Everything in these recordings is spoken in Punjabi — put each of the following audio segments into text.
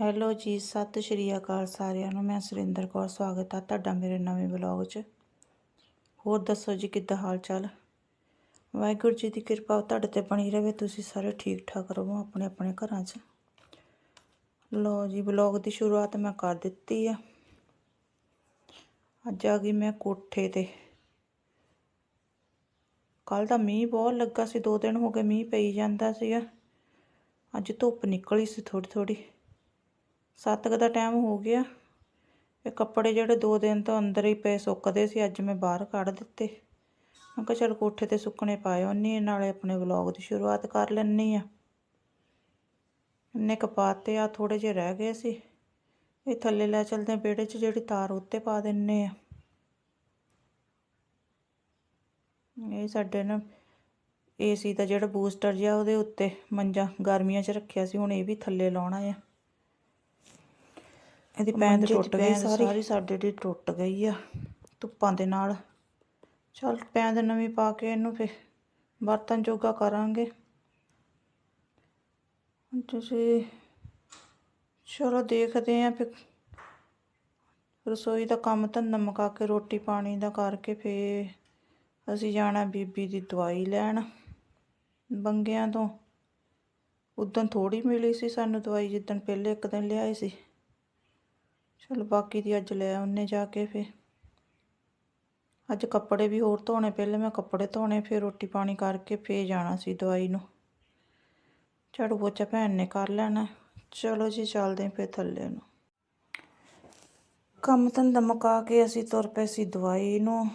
ਹੈਲੋ ਜੀ, ਸਤਿ ਸ਼੍ਰੀ ਅਕਾਲ ਸਾਰਿਆਂ ਨੂੰ। ਮੈਂ ਸੁਰਿੰਦਰ ਕੌਰ, ਸਵਾਗਤ ਆ ਤੁਹਾਡਾ ਮੇਰੇ ਨਵੇਂ ਵਲੌਗ 'ਚ। ਹੋਰ ਦੱਸੋ ਜੀ, ਕਿੱਦਾਂ ਹਾਲ ਚਾਲ? ਵਾਹਿਗੁਰੂ ਜੀ ਦੀ ਕਿਰਪਾ ਤੁਹਾਡੇ ਤੇ ਬਣੀ ਰਹੇ ਤੁਸੀਂ ਸਾਰੇ ਠੀਕ ਠਾਕ ਰਹੋ ਆਪਣੇ ਆਪਣੇ ਘਰਾਂ 'ਚ। ਲੋ ਜੀ, ਵਲੌਗ ਦੀ ਸ਼ੁਰੂਆਤ ਮੈਂ ਕਰ ਦਿੱਤੀ ਆ। ਅੱਜ ਆ ਗਈ ਮੈਂ ਕੋਠੇ ਤੇ। ਕੱਲ ਦਾ ਮੀਂਹ ਬਹੁਤ ਲੱਗਾ ਸੀ, ਦੋ ਦਿਨ ਹੋ ਗਏ ਮੀਂਹ ਪਈ ਜਾਂਦਾ ਸੀਗਾ। ਅੱਜ ਧੁੱਪ ਨਿਕਲੀ ਸੀ ਥੋੜੀ ਥੋੜੀ ਸੱਤ ਕੁ ਦਾ ਟਾਈਮ ਹੋ ਗਿਆ। ਇਹ ਕੱਪੜੇ ਜਿਹੜੇ ਦੋ ਦਿਨ ਤੋਂ ਅੰਦਰ ਹੀ ਪਏ ਸੁੱਕਦੇ ਸੀ, ਅੱਜ ਮੈਂ ਬਾਹਰ ਕੱਢ ਦਿੱਤੇ। ਮੈਂ ਕਿਹਾ ਚਲ ਕੋਠੇ ਤੇ ਸੁੱਕਣੇ ਪਾਏ ਹੁੰਨੀ ਨਾਲੇ ਆਪਣੇ ਵਲੌਗ ਦੀ ਸ਼ੁਰੂਆਤ ਕਰ ਲੈਣੀ ਆ। ਇੰਨੇ ਕਪਾਤੇ ਆ ਥੋੜੇ ਜਿਹੇ ਰਹਿ ਗਏ ਸੀ। ਇਹ ਥੱਲੇ ਲੈ ਚਲਦੇ ਆ ਵਿਹੜੇ 'ਚ ਜਿਹੜੀ ਤਾਰ ਉੱਤੇ ਪਾ ਦਿੰਨੇ ਆ। ਇਹ ਸਾਡੇ ਨਾ ਏਸੀ ਦਾ ਜਿਹੜਾ ਬੂਸਟਰ ਜਿਹਾ ਉਹਦੇ ਉੱਤੇ ਮੰਜਾ ਗਰਮੀਆਂ 'ਚ ਰੱਖਿਆ ਸੀ, ਹੁਣ ਇਹ ਵੀ ਥੱਲੇ ਲਾਉਣਾ ਆ। ਇਹਦੀ ਪੈਂਦ ਟੁੱਟ ਗਈ ਸਾਰੀ। ਸਾਰੀ ਸਾਡੇ ਦੀ ਟੁੱਟ ਗਈ ਆ ਧੁੱਪਾਂ ਦੇ ਨਾਲ। ਚਲ ਪੈਂਦ ਨਵੀਂ ਪਾ ਕੇ ਇਹਨੂੰ ਫੇ ਬਰਤਨ ਜੋਗਾ ਕਰਾਂਗੇ। ਹੁਣ ਤੁਸੀਂ ਚਲੋ ਦੇਖਦੇ ਆਂ ਫਿਰ। ਰਸੋਈ ਦਾ ਕੰਮ ਧੰਦਾ ਮੁਕਾ ਕੇ ਰੋਟੀ ਪਾਣੀ ਦਾ ਕਰਕੇ ਫੇ ਅਸੀਂ ਜਾਣਾ ਬੀਬੀ ਦੀ ਦਵਾਈ ਲੈਣ। ਬੰਗਿਆਂ ਤੋਂ। ਉਦੋਂ ਥੋੜੀ ਮਿਲੀ ਸੀ ਸਾਨੂੰ ਦਵਾਈ ਜਿੱਦਣ ਪਹਿਲੇ ਇੱਕ ਦਿਨ ਲਿਆਏ ਸੀ। ਚਲ ਬਾਕੀ ਦੀ ਅੱਜ ਲੈ ਆਉਨੇ ਜਾ ਕੇ ਫੇ ਅੱਜ ਕੱਪੜੇ ਵੀ ਹੋਰ ਧੋਣੇ, ਪਹਿਲੇ ਮੈਂ ਕੱਪੜੇ ਧੋਣੇ, ਫਿਰ ਰੋਟੀ ਪਾਣੀ ਕਰਕੇ ਫੇ ਜਾਣਾ ਸੀ ਦਵਾਈ ਨੂੰ। ਝਾੜੂ ਪੋਚਾ ਭੈਣ ਨੇ ਕਰ ਲੈਣਾ। ਚਲੋ ਜੀ, ਚੱਲਦੇ ਹਾਂ ਫਿਰ ਥੱਲੇ ਨੂੰ। ਕੰਮ ਧੰਦਾ ਮੁਕਾ ਕੇ ਅਸੀਂ ਤੁਰ ਪਏ ਸੀ ਦਵਾਈ ਨੂੰ।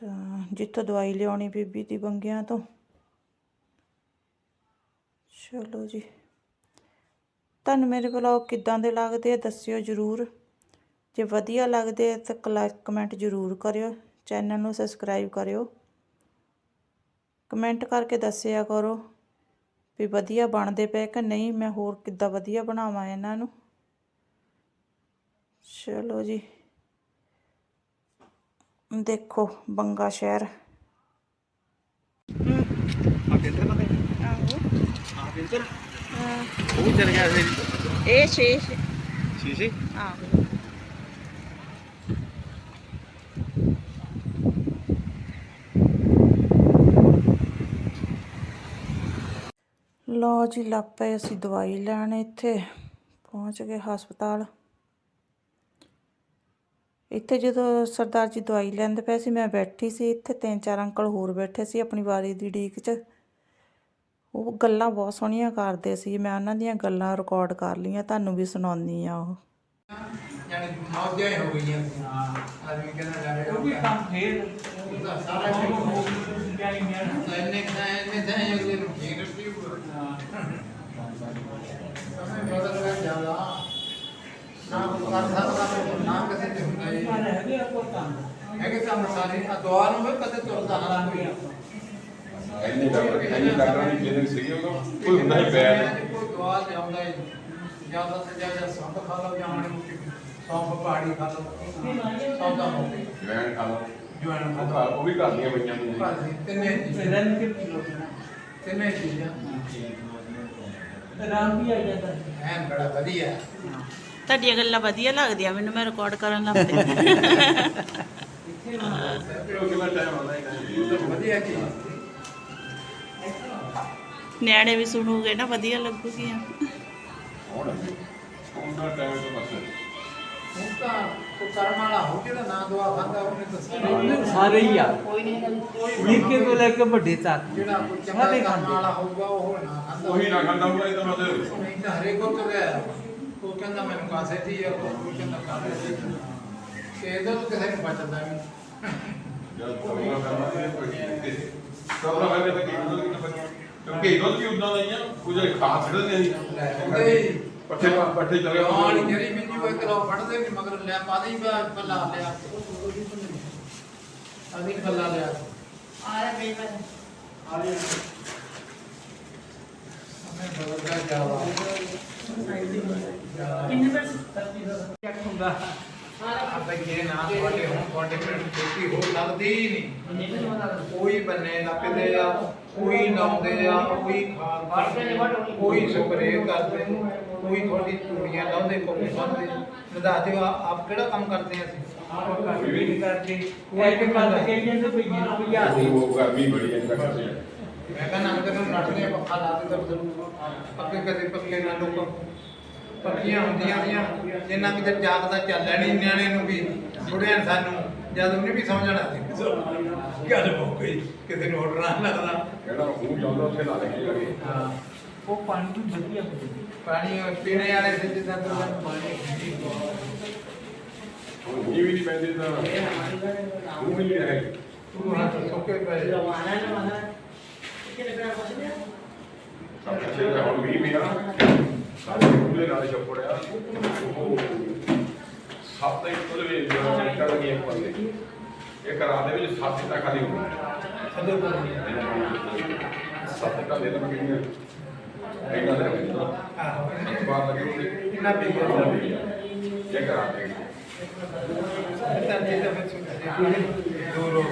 ਤਾਂ ਜਿੱਥੋਂ ਦਵਾਈ ਲਿਆਉਣੀ ਬੀਬੀ ਦੀ ਬੰਗਿਆਂ ਤੋਂ। ਚਲੋ ਜੀ। ਤੁਹਾਨੂੰ ਮੇਰੇ ਵਲੌਗ ਕਿੱਦਾਂ ਦੇ ਲੱਗਦੇ ਆ ਦੱਸਿਓ ਜਰੂਰ। ਜੇ ਵਧੀਆ ਲੱਗਦੇ ਆ ਤਾਂ ਲਾਈਕ ਕਮੈਂਟ ਜਰੂਰ ਕਰਿਓ ਚੈਨਲ ਨੂੰ ਸਬਸਕ੍ਰਾਈਬ ਕਰਿਓ। ਕਮੈਂਟ ਕਰਕੇ ਦੱਸਿਆ ਕਰੋ ਵੀ ਵਧੀਆ ਬਣਦੇ ਪਏ ਕਿ ਨਹੀਂ ਮੈਂ ਹੋਰ ਕਿੱਦਾਂ ਵਧੀਆ ਬਣਾਵਾਂ ਇਹਨਾਂ ਨੂੰ। ਚਲੋ ਜੀ। ਦੇਖੋ ਬੰਗਾ ਸ਼ਹਿਰ। ਆ ਆਹੋ। ਆ ਕਿੰਦਰ ਉਹ ਵੀ ਚਲ ਗਿਆ ਸੀ। ਇਹ ਸ਼ੇਸ਼ ਸ਼ੀਸ਼ੇ ਆਹੋ ਲੋ ਜੀ ਲੱਪੇ ਅਸੀਂ ਦਵਾਈ ਲੈਣ ਇੱਥੇ। ਪਹੁੰਚ ਗਏ ਹਸਪਤਾਲ। ਇੱਥੇ ਜਦੋਂ ਸਰਦਾਰ ਜੀ ਦਵਾਈ ਲੈਂਦੇ ਪਏ ਸੀ ਮੈਂ ਬੈਠੀ ਸੀ ਇੱਥੇ। ਤਿੰਨ ਚਾਰ ਅੰਕਲ ਹੋਰ ਬੈਠੇ ਸੀ ਆਪਣੀ ਵਾਰੀ ਦੀ ਢੀਕ 'ਚ। ਉਹ ਗੱਲਾਂ ਬਹੁਤ ਸੋਹਣੀਆਂ ਕਰਦੇ ਸੀ। ਮੈਂ ਉਹਨਾਂ ਦੀਆਂ ਗੱਲਾਂ ਰਿਕਾਰਡ ਕਰ ਲਈਆਂ ਤੁਹਾਨੂੰ ਵੀ ਸੁਣਾਉਣੀ ਆ ਉਹ। ਯਾਨੀ ਮੌਜਾਂ ਹੀ ਹੋ ਗਈਆਂ ਹਾਂ ਆਦਮੀ ਕਹਿੰਦਾ ਜਾਵੇ ਉਹ ਵੀ ਕੰਮ ਫੇਰ। ਉਹਦਾ ਸਾਰਾ ਕੰਮ ਹੋ ਗਿਆ। ਇੰਨੇ ਖਾਏ ਇੰਨੇ ਖਾਏ ਅਗਲੇ ਨੂੰ ਫੇਰ ਵੀ ਸਮੇਂ ਬਦਲ ਗਿਆ ਜ਼ਿਆਦਾ। ਨਾ ਕੋਈ ਕਰ ਸਕਦਾ ਤੇ ਨਾ ਕਿਸੇ ਤੇ ਹੁੰਦਾ ਹੀ ਹੈ ਕਿ ਕੰਮ। ਸਾਰੇ। ਆ ਦੁਆ ਨੂੰ ਵੀ ਕਦੇ ਤੁਰਦਾ ਨਾ ਕੋਈ। ਇੰਨੇ ਡਾਕਟਰ ਇੰਨੇ ਡਾਕਟਰਾਂ ਦੀ ਕਲੀਨਿਕ ਸੀਗੀ ਉਦੋਂ ਕੋਈ ਹੁੰਦਾ ਹੀ ਪਿਆ ਨਹੀਂ ਕੋਈ ਦੁਆ ਤੇ ਆਉਂਦਾ ਹੀ ਜ਼ਿਆਦਾ ਤੋਂ ਜ਼ਿਆਦਾ ਸੰਤ ਖਾ ਲਓ ਜਾਂ ਮਾੜੀ ਮੋਟੀ ਸੌਂਫ ਪਹਾੜੀ ਖਾ ਲਓ। ਸੌਦਾ ਹੋ ਗਿਆ ਜਵੈਣ ਖਾ ਲਓ। ਜਵਾਨ ਖਾ ਉਹ ਲਓ। ਘਰ- ਉਹ ਵੀ ਘਰ ਦੀਆਂ ਪਈਆਂ ਨੇ ਜੀ। ਭਾਜੀ ਤਿੰਨੇ ਚੀਜ਼ਾਂ। ਤਿੰਨੇ ਚੀਜ਼ਾਂ। ਐਨ ਬੜਾ ਵਧੀਆ। ਤੁਹਾਡੀਆਂ ਗੱਲਾਂ ਵਧੀਆ ਲੱਗਦੀਆਂ ਮੈਨੂੰ ਮੈਂ ਰਿਕਾਰਡ ਕਰਨ ਲੱਗ ਪਈ। ਉਹ ਕਿੰਨਾ ਟਾਈਮ ਆਉਂਦਾ ਹੈ? ਵਧੀਆ ਚੀਜ਼ ਨਿਆਣੇ ਵੀ ਸੁਣੂਗੇ ਨਾ ਵਧੀਆ ਲੱਗੂਗੀਆਂ ਹੁਣ ਉਹਨਾਂ ਟਾਈਮ ਤੋਂ ਬਸ ਹੁਣ ਤਾਂ ਕੋਈ ਕਰਮ ਵਾਲਾ ਹੋ ਜਿਹੜਾ ਨਾ ਦੁਆ ਖਾਂਦਾ ਉਹਨੇ ਤਾਂ ਸਾਰੇ ਸਾਰੇ ਹੀ ਆ। ਕੋਈ ਨਿੱਕੇ ਤੋਂ ਲੈ ਕੇ ਵੱਡੇ ਤੱਕ। ਜਿਹੜਾ ਕੋਈ ਚੰਗਾ ਸਾਰੇ ਕਰਮ ਖਾਂਦੇ। ਵਾਲਾ ਹੋਊਗਾ ਉਹ ਨਾ ਖਾਂਦਾ। ਉਹੀ ਨਾ ਖਾਂਦਾ ਹੋਊਗਾ ਇਹ ਤਾਂ ਮਤਲਬ ਨਹੀਂ ਤਾਂ ਹਰੇਕ ਕੋ ਤੁਰਿਆ ਉਹ ਕਹਿੰਦਾ ਮੈਨੂੰ ਕਾਸੇ ਦੀ ਆ ਕੋਈ ਕਹਿੰਦਾ ਕਾਸੇ ਦੀ ਤੇ ਇਹਦਾ ਤਾਂ ਕਿਸੇ ਨੂੰ ਬਚਦਾ ਨਹੀਂ। ਜਦ ਸਭਰਾ ਕਰਨਾ ਕੋਈ ਸਭਰਾ ਹੋਵੇ ਤਾਂ ਕੀ ਹੁੰਦਾ ਕਿ ਕਿਉਂਕਿ ਦੁੱਧ ਵੀ ਉਦਾਂ ਦਾ ਹੀ ਆ ਉਹ ਜਿਹੜੇ ਖਾਸ ਛੱਡਦੇ ਆ ਜੀ ਉਹਦੇ ਹੀ ਪੱਠੇ ਪੱਠੇ ਚਲੇ ਜਵਾਨ ਜਿਹੜੀ ਮੈਨੂੰ ਇੱਕ ਲੋ ਫੜਦੇ ਵੀ ਮਗਰ ਲੈ ਪਾਦੇ ਹੀ ਪੱਲਾ ਲਿਆ। ਅਧਿਕ ਪੱਲਾ ਲਿਆ। ਆਰੇ ਬੇਬਰ ਆ ਰਿਹਾ। ਹਮੇ ਬਦਲਦਾ ਜਾਵਾ ਕਿੰਨੇ ਪਰ ਆ ਬਈਏ ਨਾ ਤੁਹਾਡੇ ਹੁਣ ਤੁਹਾਡੇ ਪਿੰਡ ਖੇਤੀ ਹੋ ਲੱਗਦੀ ਹੀ ਨਹੀਂ। ਕੋਈ ਬੰਨੇ ਲੱਪਦੇ ਆ ਕੋਈ ਲਾਉਂਦੇ ਆ ਕੋਈ ਖਾਦ ਪਾਉਂਦੇ, ਕੋਈ ਸਪਰੇ ਕਰਦੇ ਕੋਈ ਤੁਹਾਡੀ ਚੂੜੀਆਂ ਲਾਉਂਦੇ ਕੋਈ ਲਾਉਂਦੇ ਦੱਸ ਦਿਓ ਆ- ਆਪ ਕਿਹੜਾ ਕੰਮ ਕਰਦੇ ਆ ਅਸੀਂ? ਵੀ ਕਰਦੇ। ਇੱਕ ਗੱਲ ਕਹੀਏ ਤੇ ਭਈਏ ਨੂੰ ਭਜਾ ਦੇ ਉਹ ਗਰਮੀ ਬੜੀ ਇੰਨਾ ਕਰਦੇ ਆ। ਮੈਂ ਕਹਿੰਦਾ ਨਾ ਤੈਨੂੰ ਨੱਠਦੇ ਪੱਖਾ ਲਾ ਦੇ ਤਾਂ ਪੱਕੇ ਕਦੇ ਪੱਕੇ ਨਾ ਲੋਕ। ਪੱਕੀਆਂ ਹੁੰਦੀਆਂ ਦੀਆਂ ਜਿੰਨਾ ਕਿ ਤੇ ਜਾਗਦਾ ਚੱਲਣਾ ਨਹੀਂ ਨਿਆਣੇ ਨੂੰ ਵੀ ਬੁੜਿਆਂ ਨੂੰ ਸਾਨੂੰ ਜਦ ਉਹਨੇ ਵੀ ਸਮਝਣਾ ਸੀ। ਗੱਲ ਹੋ ਗਈ ਕਿਸੇ ਨੂੰ ਹੋਰ ਨਾ ਲੱਗਦਾ। ਕਿਹੜਾ ਉਹ ਜਾਂਦਾ ਉੱਥੇ ਲਾ ਲੈ ਹਾਂ। ਉਹ ਪਾਣੀ ਵੀ ਵਧੀਆ ਹੋ। ਪਾਣੀ ਪੀਣੇ ਵਾਲੇ ਤੇ ਜਿੱਦਾਂ ਤੋਂ ਪਾਣੀ ਮੀਂਹ ਵੀ ਨਹੀਂ ਪੈਂਦੇ ਤਾਂ ਉਹ ਵੀ ਨਹੀਂ ਰਹੇ ਤੂੰ ਹੱਥ ਸੁੱਕੇ ਪਏ। ਸਭ ਪਿੱਛੇ ਦਾ ਹੁਣ ਮੀਂਹ ਪਿਆ। ਸਾਡੇ ਉਹਦੇ ਨਾਲ ਛੱਪੜਿਆ। ਉਹ ਸੱਤ ਇੱਕ ਕੋਲ ਵੀ ਨਿਕਲ ਗਏ ਇੱਕ ਬੰਦੇ ਇੱਕ ਰਾਤ ਦੇ ਵਿੱਚ ਸੱਤ ਇੱਟਾਂ ਖਾਲੀ ਹੋ ਕੋਲ ਸੱਤ ਇੱਟਾਂ ਦੇ ਦੇਣ ਕਿੰਨੀਆਂ ਇਹਨਾਂ ਦੇ ਵਿੱਚ ਆਹੋ ਬਾਹਰ ਲੱਗੇ ਹੋਏ ਇੰਨਾ ਪੀ ਗਿਆ ਉਹਨਾਂ ਦੇ ਇੱਕ ਰਾਤ ਦੇ ਤਾਂ ਜੇ ਤਾਂ ਫਿਰ ਸੁਣਦੇ ਦੂਰ ਹੋ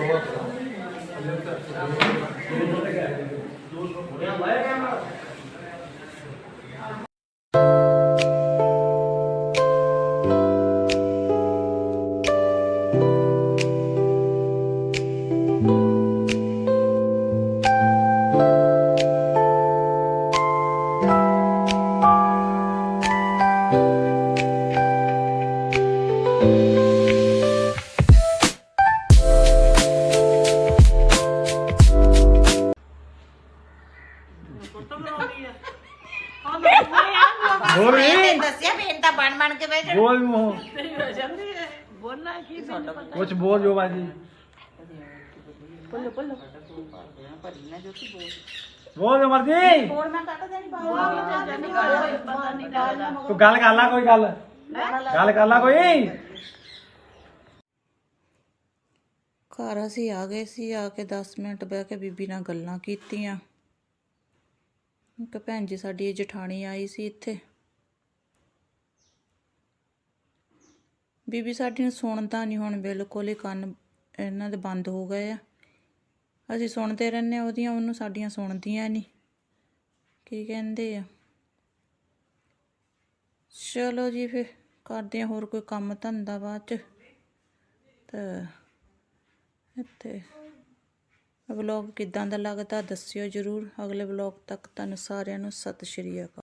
ਦੱਸਿਆ ਬੇਨ ਤਾਂ ਬਣ ਬਣ ਕੇ ਬੈਠ ਬੋਲ ਮੋ ਕੁਛ ਬੋਲ ਜੋ ਬਾਜੀ। ਬੋਲੋ ਬੋਲੋ ਭਰੀ ਨਾ ਜੋਤੀ ਬੋਲ ਬੋਲ ਮਰਦੀ ਬੋਲ ਮੈਂ ਕੱਟ ਦੇਣੀ ਬਾਹਰ ਤੂੰ ਗੱਲ ਕਰ ਲੈ ਕੋਈ ਗੱਲ। ਗੱਲ ਕਰ ਲੈ ਕੋਈ। ਘਰ ਅਸੀਂ ਆ ਗਏ ਸੀ ਆ ਕੇ 10 ਮਿੰਟ ਬਹਿ ਕੇ ਬੀਬੀ ਨਾਲ ਗੱਲਾਂ ਕੀਤੀਆਂ। ਇੱਕ ਭੈਣ ਜੀ ਸਾਡੀ ਜਠਾਣੀ ਆਈ ਸੀ ਇੱਥੇ। ਬੀਬੀ ਸਾਡੀ ਨੂੰ ਸੁਣਦਾ ਨਹੀਂ ਹੁਣ ਬਿਲਕੁਲ ਹੀ ਕੰਨ ਇਹਨਾਂ ਦੇ ਬੰਦ ਹੋ ਗਏ ਆ। ਅਸੀਂ ਸੁਣਦੇ ਰਹਿੰਦੇ ਹਾਂ, ਉਹਦੀਆਂ ਉਹਨੂੰ ਸਾਡੀਆਂ ਸੁਣਦੀਆਂ ਨਹੀਂ। ਕੀ ਕਹਿੰਦੇ ਆ? ਚਲੋ ਜੀ ਫਿਰ, ਕਰਦੇ ਹਾਂ ਹੋਰ ਕੋਈ ਕੰਮ ਧੰਦਾ ਬਾਅਦ ਚ। ਤਾਂ ਇੱਥੇ ਵਲੌਗ ਕਿਦਾਂ ਦਾ ਲੱਗਦਾ, ਦੱਸਿਓ ਜਰੂਰ। ਅਗਲੇ ਵਲੌਗ ਤੱਕ ਤੁਹਾਨੂੰ ਸਾਰਿਆਂ ਨੂੰ ਸਤਿ ਸ਼੍ਰੀ ਅਕਾਲ।